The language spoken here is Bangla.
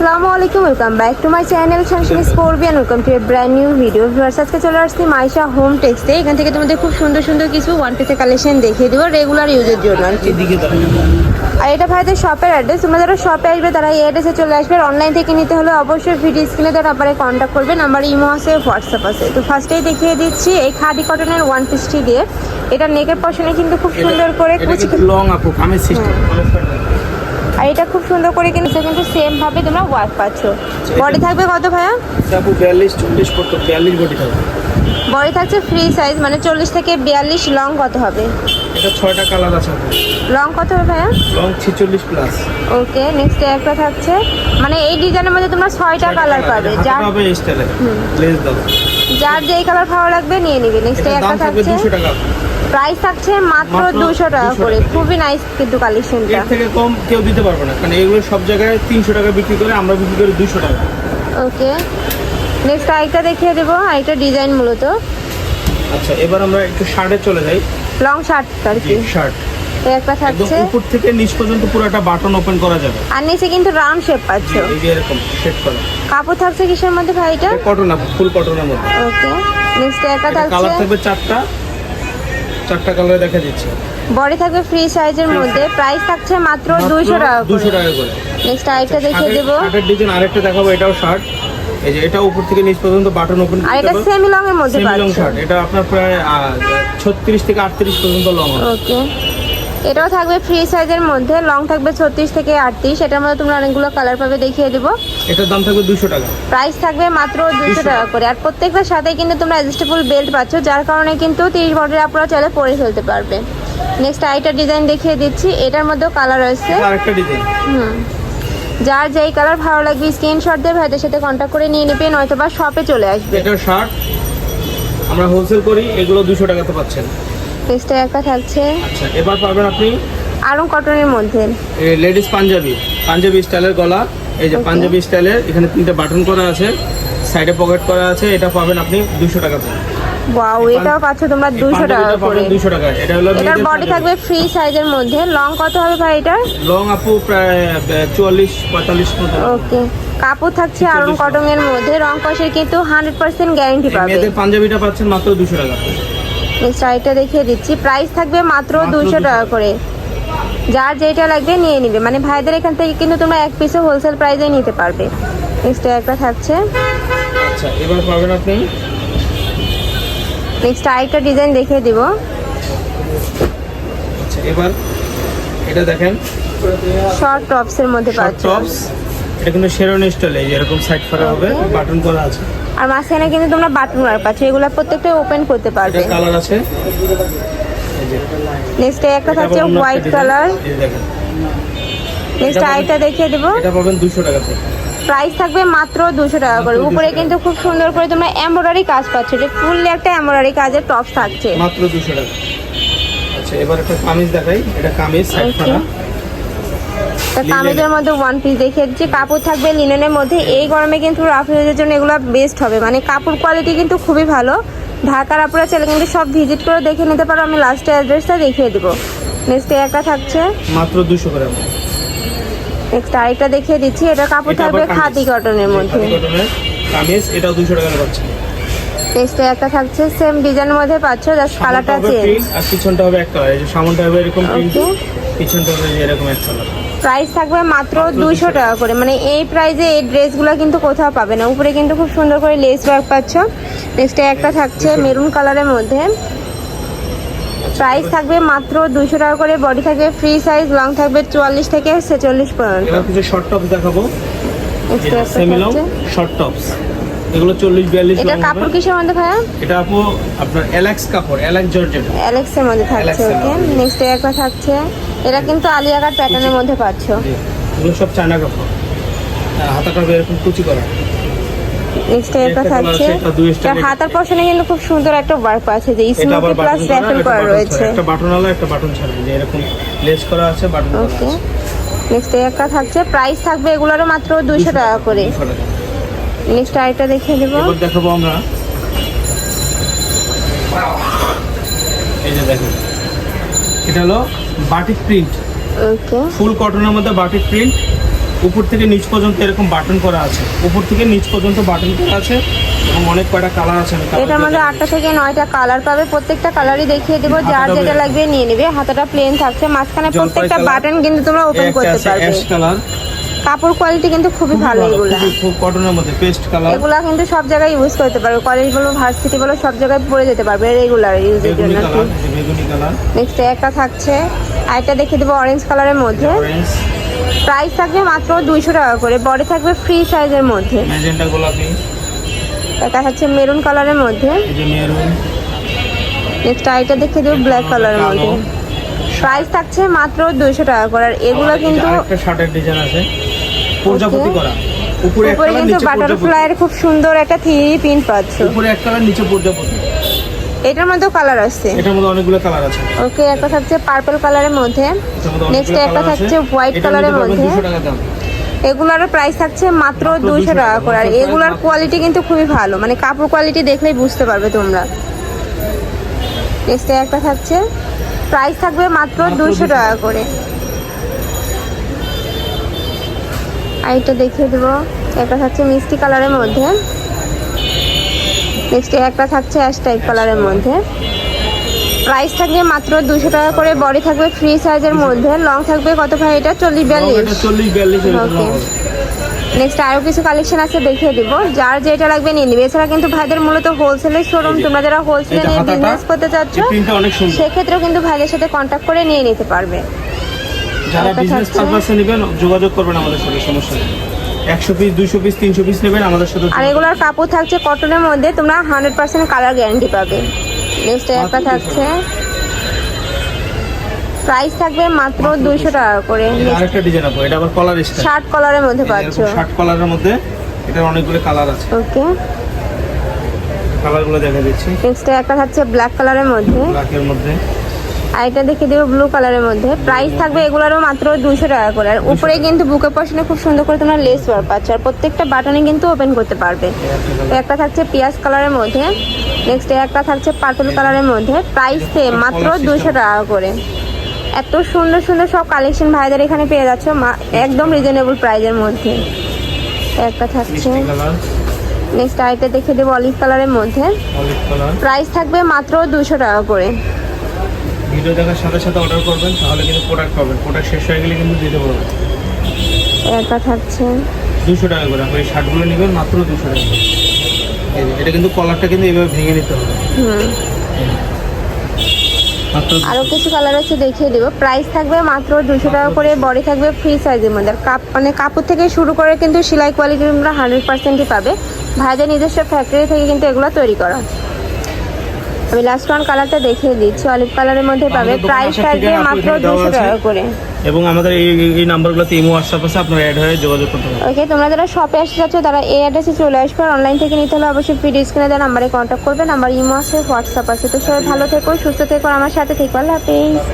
আসসালামু আলাইকুম welcome back to my channel সানশিন স্কোরবিয়ান welcome to a brand new video viewers আজকে চলে আসছি মাইশা হোম টেক্সটে এখান থেকে তোমাদের খুব সুন্দর সুন্দর কিছু ওয়ান পিসের কালেকশন দেখিয়ে দেবো রেগুলার ইউজের জন্য। আর এটা ভাইদের শপের অ্যাড্রেস তোমরা যারা শপে আসবে তারা এই অ্যাড্রেসে চলে আসবে। অনলাইন থেকে নিতে হলে অবশ্যই ভিডিও স্ক্রিনে তার নাম্বারে কন্ট্যাক্ট করবে। নাম্বার ইমো আছে হোয়াটসঅ্যাপ আছে। তো ফার্স্টেই দেখিয়ে দিচ্ছি এই খাদি কটনের ওয়ান পিসটি দিয়ে। এটা নেকের পশনে কিন্তু খুব সুন্দর করে লং আপু কামের সিস্টেম আর এটা খুব সুন্দর করে কিন্তু কিন্তু সেম ভাবে তোমরা ওয়ার্ক পাচ্ছ। বডি থাকবে কত ভাইয়া? আপু বিয়াল্লিশ চল্লিশ করতো বিয়াল্লিশ বডি থাকবে। বডি থাকছে ফ্রি সাইজ মানে চল্লিশ থেকে বিয়াল্লিশ লং কত হবে? এটা ছয়টা কালার আছে লং কত হবে ভাইয়া? লং ছিচল্লিশ প্লাস ওকে নেক্সট একটা থাকছে। মানে এই ডিজাইনের মধ্যে তোমরা ছয়টা কালার পাবে। যার হবে স্টাইলে লেস দাও। যার যেই কালার ভালো লাগবে নিয়ে নিবে। নেক্সট একটা থাকছে। দুশো টাকা। প্রাইস থাকছে মাত্র দুশো টাকা করে। খুবই নাইস কিন্তু কালেকশনটা এর থেকে কম কেউ দিতে পারবে না কারণ এগুলো সব জায়গায় তিনশো টাকা বিক্রি করে আমরা বিক্রি করি দুশো টাকা। ওকে নেক্সট আরেকটা দেখিয়ে দেবো আরেকটা ডিজাইন মূলত। আচ্ছা এবার আমরা একটু শার্টে চলে যাই। লং শার্ট আর কি। শার্ট একটা থাকছে। উপর থেকে নিচ পর্যন্ত পুরোটা বাটন ওপেন করা যাবে। আর নিচে কিন্তু রাউন্ড শেপ পাচ্ছ। এই যে এরকম সেট করা। কাপড় থাকছে কিসের মধ্যে কটন ফুল কটনের মধ্যে। ওকে নেক্সট একটা কালার থাকছে। থাকবে চারটা। চারটা কালারে দেখা দিচ্ছে। বডি থাকবে ফ্রি সাইজের মধ্যে। প্রাইস থাকছে মাত্র দুইশো টাকা দুশো করে টাকা করে। নেক্সট আরেকটা দেখিয়ে দেব। শার্টের ডিজাইন আরেকটা দেখাবো এটাও শার্ট এই যে এটা উপর থেকে নিচ পর্যন্ত বাটন ওপেন আর এটা সেমি লং এর মধ্যে সেমি লং শার্ট এটা আপনার প্রায় ছত্রিশ থেকে আটত্রিশ পর্যন্ত লং ওকে এটাও থাকবে ফ্রি সাইজের মধ্যে লং থাকবে ছত্রিশ থেকে আটত্রিশ। এটার মধ্যে তোমরা অনেকগুলো কালার পাবে দেখিয়ে দেবো। এটার দাম থাকবে দুশো টাকা। প্রাইস থাকবে মাত্র দুশো 200 টাকা করে। আর প্রত্যেকটার সাথে কিন্তু তোমরা অ্যাডজাস্টেবল বেল্ট পাচ্ছ যার কারণে কিন্তু তিরিশ বডির আপনারা চাইলে পরে ফেলতে পারবে। নেক্সট আইটার ডিজাইন দেখিয়ে দিচ্ছি। এটার মধ্যেও কালার আছে এটা আরেকটা ডিজাইন হুম। যার যেই কালার ভালো লাগবে স্ক্রিনশট দিয়ে ভাইদের সাথে কন্ট্যাক্ট করে নিয়ে নেবে নয়তো বা শপে চলে আসবে। এটার শার্ট আমরা হোলসেল করি এগুলো দুশো টাকাতে পাচ্ছেন। নেক্সটে একটা থাকছে। আচ্ছা এবার পাবেন আপনি? আরং কটনের মধ্যে। লেডিস পাঞ্জাবি। পাঞ্জাবি স্টাইলের গলা। এই যে পাঞ্জাবি স্টাইলের এখানে তিনটে বাটন করা আছে। সাইডে পকেট করা আছে এটা পাবেন আপনি দুশো টাকাতে ওয়াও এটাও পাচ্ছ তোমরা দুশো টাকা করে। দুশো টাকা। এটা হলো এটার বডি থাকবে ফ্রি সাইজের মধ্যে। লং কত হবে ভাই এটার? লং আপু প্রায় চুয়াল্লিশ পঁয়তাল্লিশ মতো ওকে কাপড় থাকছে আরং কটনের মধ্যে। রং কষের কিন্তু হান্ড্রেড পার্সেন্ট গ্যারেন্টি এই পাবে। মেয়েদের পাঞ্জাবিটা পাচ্ছেন মাত্র দুশো টাকা নেক্সট আইটা দেখিয়ে দিচ্ছি। প্রাইস থাকবে মাত্র দুশো টাকা করে। যার যেটা লাগবে নিয়ে নিবে। মানে ভাইদের এখান থেকে কিন্তু তোমরা এক পিসও হোলসেল প্রাইসে নিতে পারবে। নেক্সট একটা থাকছে। আচ্ছা এবার পাবেন আপনি? নেক্সট আরেকটা ডিজাইন দেখিয়ে দিব। আচ্ছা এবার এটা দেখেন। শর্ট টপসের মধ্যে শর্ট পাচ্ছ। টপস এটা কিন্তু শেরোনি স্টাইল এই এরকম সাইড করা হবে বাটন করা আছে। আর মাঝখানে কিন্তু তোমরা বাটন আর পাচ্ছ এগুলো প্রত্যেকটা ওপেন করতে এটা পারবে। কালার আছে। নেক্সট একটা এটা থাকছে হোয়াইট কালার নেক্সট এটা আরেকটা দেখিয়ে দেবো। এটা পাবেন দুশো টাকাতে প্রাইস থাকবে মাত্র দুশো টাকা করে। উপরে কিন্তু খুব সুন্দর করে তোমরা এমব্রয়ডারি কাজ পাচ্ছ। যে ফুললি একটা এমব্রয়ডারি কাজের টপ থাকছে। মাত্র দুশো টাকা। আচ্ছা এবার একটা কামিজ দেখাই। এটা কামিজ সাইড. করা তা। কামিজের মধ্যে ওয়ান পিস দেখিয়ে দিচ্ছি কাপড় থাকবে লিনেনের মধ্যে এই গরমে কিন্তু রাফ ইউজের জন্য এগুলো বেস্ট হবে। মানে কাপড় কোয়ালিটি কিন্তু খুবই ভালো। ঢাকার আপুরা চাইলে কিন্তু সব ভিজিট করে দেখে নিতে পারো। আমি লাস্টে অ্যাড্রেসটা দেখিয়ে দেবো। নেক্সট একটা থাকছে। মাত্র দুশো আমার। নেক্সট আরেকটা দেখিয়ে দিচ্ছি। এটা কাপড় থাকবে খাদি কটনের মধ্যে। কামিজ। এটাও দুশো টাকা পাচ্ছে নেক্সট একটা থাকছে। সেম ডিজাইনের মধ্যে পাচ্ছ জাস্ট কালারটা চেঞ্জ আর পিছনটা হবে এক কালার এই যে সামনটা হবে এরকম প্রিন্ট পিছনটা হবে এরকম এক কালার প্রাইস থাকবে মাত্র দুইশো টাকা করে। মানে এই প্রাইসে এই ড্রেসগুলো কিন্তু কোথাও পাবে না। উপরে কিন্তু খুব সুন্দর করে লেস ওয়ার্ক পাচ্ছ। নেক্সটে একটা থাকছে মেরুন কালারের মধ্যে। প্রাইস থাকবে মাত্র দুশো টাকা করে। বডি থাকবে ফ্রি সাইজ লং থাকবে চুয়াল্লিশ থেকে ছেচল্লিশ পর্যন্ত। কিছু শর্ট টপস দেখাবো। শর্ট টপস এগুলো এটা কাপড় কিসের মধ্যে ভাইয়া? এটা আপু আপনার এলাক্স কাপড় এলাক্স জর্জেট মধ্যে থাকছে ওকে নেক্সট একটা থাকছে এটা কিন্তু আলিয়াকার প্যাটার্নের মধ্যে পাচ্ছ। এগুলো সব চায়না কাপড়। হ্যাঁ, হাতাটা হবে এরকম কুচি করা। নেক্সট থাকছে। তার হাতার পশনে কিন্তু খুব সুন্দর একটা ওয়ার্ক আছে যে আবার প্লাস র্যাফেল করা রয়েছে। একটা বাটন আলা একটা বাটন ছাড়া। যে এরকম লেস করা আছে বাটন ওকে নেক্সট একটা থাকছে প্রাইস থাকবে এগুলোরও মাত্র দুইশো টাকা করে। 200 নেক্সট আরেকটা দেখিয়ে দেবো এবার দেখাবো আমরা। এই যে দেখেন। এটা হলো বাটিক প্রিন্ট ওকে ফুল কটনের মধ্যে বাটিক প্রিন্ট উপর থেকে নিচ পর্যন্ত এরকম বাটন করা আছে। উপর থেকে নিচ পর্যন্ত বাটন করা আছে এবং অনেক কয়টা কালার আছে এটা মধ্যে আটটা থেকে নয়টা কালার পাবে। প্রত্যেকটা কালারই দেখিয়ে দেবো। যার যেটা লাগবে নিয়ে নেবে। হাতাটা প্লেন থাকছে। মাঝখানে প্রত্যেকটা বাটন কিন্তু তোমরা ওপেন করতে পারবে। কালার কাপড় কোয়ালিটি কিন্তু খুবই ভালো এগুলো। খুব কটনের মধ্যে পেস্ট কালার এগুলা কিন্তু সব জায়গায় ইউজ করতে পারবে কলেজ বলো ভার্সিটি বলো সব জায়গায় পরে যেতে পারবে রেগুলার ইউজের জন্য। নেক্সট একটা থাকছে। আরেকটা দেখে দেবো অরেঞ্জ কালারের মধ্যে। প্রাইস থাকবে মাত্র দুইশো টাকা করে। বডি থাকবে ফ্রি সাইজের মধ্যে। এটা থাকছে মেরুন কালারের মধ্যে। নেক্সট আইটা দেখে দেবো ব্ল্যাক কালারের মধ্যে। প্রাইস থাকছে মাত্র দুইশো টাকা করে। আর এগুলো কিন্তু একটা শার্টের ডিজাইন আছে। প্রজাপতি করা। উপরে উপরে কিন্তু প্রজাপতি। বাটারফ্লাইয়ের খুব সুন্দর একটা থ্রি প্রিন্ট পাচ্ছ। উপরে এক কালার নিচে প্রজাপতি। এটার মধ্যেও কালার আসছে এটার মধ্যে অনেকগুলো কালার আছে। ওকে একটা থাকছে পার্পল কালারের মধ্যে। নেক্সট একটা থাকছে হোয়াইট কালারের মধ্যে 200 টাকা এগুলোর প্রাইস থাকছে মাত্র দুইশো টাকা। করে। আর এগুলোর কোয়ালিটি কিন্তু খুবই ভালো। মানে কাপড় কোয়ালিটি দেখলেই বুঝতে পারবে তোমরা। নেক্সট একটা থাকছে। প্রাইস থাকবে মাত্র দুইশো টাকা। করে। আর এটা দেখিয়ে দেবো। একটা থাকছে মিষ্টি কালারের মধ্যে। নেক্সট একটা থাকছে অ্যাশ টাইপ কালারের মধ্যে। প্রাইস থাকবে মাত্র দুশো টাকা করে। বডি থাকবে ফ্রি সাইজের মধ্যে। লং থাকবে কত ভাই এটা? চল্লিশ বিয়াল্লিশ. হবে। নেক্সট আরও কিছু কালেকশন আছে দেখিয়ে দিব। যার যেটা লাগবে নিয়ে নিবে। এছাড়া কিন্তু ভাইদের মূলত হোলসেলের শোরুম তোমরা যারা হোলসেলে নিয়ে বিজনেস করতে চাচ্ছ সেক্ষেত্রেও কিন্তু ভাইদের সাথে কন্ট্যাক্ট করে নিয়ে নিতে পারবে। যারা বিজনেস। পারপাসে নেবেন যোগাযোগ করবেন আমাদের সাথে সমস্যা নেই। একশো পিস দুইশো পিস তিনশো পিস নেবেন আমাদের সাথে আর এগুলোর কাপড় থাকছে কটনের মধ্যে তোমরা হান্ড্রেড পার্সেন্ট কালার গ্যারান্টি পাবে। নেক্সট একটা থাকছে। প্রাইস থাকবে মাত্র মাত্র দুইশো 200 টাকা করে। আরেকটা ডিজাইন আপু এটা আবার কলার স্টাইল শার্ট কলারের মধ্যে পাচ্ছ। শার্ট কলারের মধ্যে এটার অনেকগুলো কালার আছে। ওকে কালারগুলো দেখা দিচ্ছি। নেক্সট একটা থাকছে ব্ল্যাক কালারের মধ্যে। ব্ল্যাকের মধ্যে। আর এটা দেখে দেবো ব্লু কালারের মধ্যে। প্রাইস থাকবে এগুলোরও মাত্র দুশো টাকা করে। আর উপরে কিন্তু বুকে পশনে খুব সুন্দর করে তোমরা লেস ওয়ার পাচ্ছ। আর প্রত্যেকটা বাটনে কিন্তু ওপেন করতে পারবে। একটা থাকছে পিঁয়াজ কালারের মধ্যে। নেক্সট একটা থাকছে পার্পল কালারের মধ্যে। প্রাইস সেম মাত্র দুশো টাকা করে। এত সুন্দর সুন্দর সব কালেকশন ভাইদের এখানে পেয়ে যাচ্ছ। একদম রিজনেবল প্রাইজের মধ্যে। একটা থাকছে। নেক্সট আরেকটা দেখে দেবো অলিভ কালারের মধ্যে। প্রাইস থাকবে মাত্র দুশো টাকা করে। ভিডিও দেখার সাথে সাথে অর্ডার করবেন তাহলে কিন্তু প্রোডাক্ট পাবেন। প্রোডাক্ট শেষ হয়ে গেলে কিন্তু দিতে পারবেন। একটা থাকছে। দুশো টাকা করে। আপনি শার্টগুলো নেবেন মাত্র দুশো টাকা এটা কিন্তু কলারটা কিন্তু এইভাবে ভেঙে নিতে হবে। হুম। আরও কিছু কালার আছে দেখিয়ে দেবো। প্রাইস থাকবে মাত্র দুশো টাকা করে। বডি থাকবে ফ্রি সাইজের মধ্যে। আর কাপ মানে কাপড় থেকে শুরু করে কিন্তু সেলাই কোয়ালিটি তোমরা হান্ড্রেড পার্সেন্টই পাবে। ভাইদের নিজস্ব ফ্যাক্টরি থেকে কিন্তু এগুলো তৈরি করা। আমি লাস্ট ওয়ান কালারটা দেখিয়ে দিচ্ছি। অলিভ কালারের মধ্যে পাবে প্রাইস থাকবে মাত্র দুশো। টাকা করে। এবং আমাদের এই এই- নাম্বারগুলো নাম্বারগুলোতে ইমো হোয়াটসঅ্যাপ আছে আপনারা অ্যাড হয়ে যোগাযোগ করতে পারেন। ওকে তোমরা যারা শপে আসতে চাচ্ছ তারা এই অ্যাড্রেসে চলে আসবে। অনলাইন থেকে নিতে হলে অবশ্যই ভিডিও স্ক্রিনে দেওয়া নাম্বারে কন্ট্যাক্ট করবে। নাম্বার ইমো আছে হোয়াটসঅ্যাপ আছে। তো সবাই ভালো থেকো সুস্থ থেকো আমার সাথে থেকো। আল্লাহ হাফেজ।